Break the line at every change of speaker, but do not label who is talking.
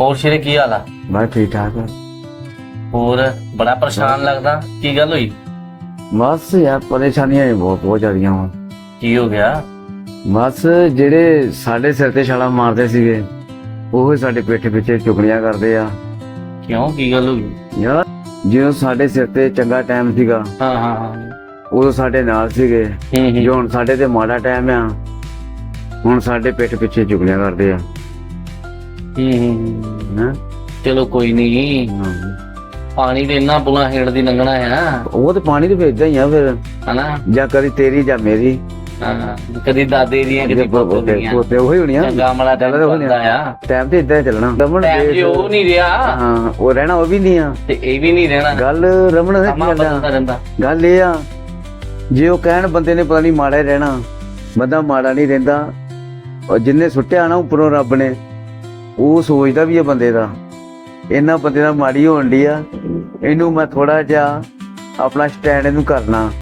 ਹੋਰ ਸ਼ੇਰੇ ਕੀ ਹਾਲ ਆ?
ਬਸ ਠੀਕ ਠਾਕ ਆ।
ਹੋਰ ਬੜਾ ਪਰੇਸ਼ਾਨ ਲੱਗਦਾ। ਕੀ ਗੱਲ ਹੋਈ?
ਬਸ ਯਾਰ ਪਰੇਸ਼ਾਨੀਆਂ ਹੀ ਬਹੁਤ ਬਹੁਤ ਜ਼ਿਆਦੀਆਂ ਵਾ।
ਕੀ ਹੋ ਗਿਆ?
ਬਸ ਜਿਹੜੇ ਸਾਡੇ ਸਿਰ ਤੇ ਛਾਲਾ ਮਾਰਦੇ ਸੀਗੇ ਉਹ ਸਾਡੇ ਪਿੱਠ ਪਿੱਛੇ ਚੁਗਲੀਆਂ ਕਰਦੇ ਆ।
ਕਿਉਂ? ਕੀ ਗੱਲ ਹੋ ਗਈ
ਯਾਰ ਜਦੋਂ ਸਾਡੇ ਸਿਰ ਤੇ ਚੰਗਾ ਟਾਈਮ ਸੀਗਾ
ਹਾਂ ਹਾਂ ਹਾਂ।
ਉਦੋਂ ਸਾਡੇ ਨਾਲ ਸੀਗੇ।
ਹੂੰ ਹੂੰ।
ਜੋ ਹੁਣ ਸਾਡੇ ਤੇ ਮਾੜਾ ਟਾਈਮ ਆ ਹੁਣ ਸਾਡੇ ਪਿੱਠ ਪਿੱਛੇ ਚੁਗਲੀਆਂ ਕਰਦੇ ਆ।
ਹੂੰ, ਹੂੰ
ਹੈਂ?
ਚਲੋ ਕੋਈ ਨਹੀਂ। ਪਾਣੀ ਦੇ ਇੰਨਾ ਬੁਲਾ ਹੇੜ ਦੀ ਲੰਘਣਾ ਆ।
ਉਹ ਤੇ ਪਾਣੀ ਤੇ ਵੇਚਦਾ ਹੀ ਆ ਫਿਰ।
ਹਨਾ?
ਜਾਂ ਕਦੀ ਤੇਰੀ ਜਾਂ ਮੇਰੀ।
ਹਾਂ, ਕਦੀ ਦਾਦੇ ਦੀਆਂ ਕਦੀ ਪੋਤੇ ਦੀਆਂ।
ਪੋਤੇ ਉਹੀ ਹੋਣੀਆਂ
ਚੰਗਾ ਮਲਾ ਚੱਲਦਾ ਆ।
ਟਾਈਮ ਤੇ ਇਦਾਂ ਚੱਲਣਾ। ਰਮਨ
ਟਾਈਮ ਉਹ ਨਹੀਂ ਰਿਹਾ।
ਹਾਂ ਉਹ ਰਹਿਣਾ ਉਹ ਵੀ ਨਹੀਂ ਆ।
ਤੇ ਇਹ ਵੀ ਨਹੀਂ ਰਹਿਣਾ।
ਗੱਲ ਨੇ
ਸਮਾਂ
ਕੀ ਗੱਲ ਇਹ ਆ ਜੇ ਉਹ ਕਹਿਣ ਬੰਦੇ ਨੇ ਪਤਾ ਨਹੀਂ ਮਾੜਾ ਰਹਿਣਾ। ਬੰਦਾ ਮਾੜਾ ਨਹੀਂ ਰਹਿੰਦਾ। ਉਹ ਜਿੰਨੇ ਸੁੱਟਿਆ ਨਾ ਉੱਪਰੋਂ ਰੱਬ ਨੇ। ਉਹ ਸੋਚਦਾ ਵੀ ਇਹ ਬੰਦੇ ਦਾ। ਇਹਨਾਂ ਬੰਦੇ ਦਾ ਮਾੜੀ ਹੋਣ ਦੀ ਆ। ਇਹਨੂੰ ਮੈਂ ਥੋੜਾ ਜਿਹਾ ਆਪਣਾ ਸਟੈਂਡ ਇਹਨੂੰ ਕਰਨਾ।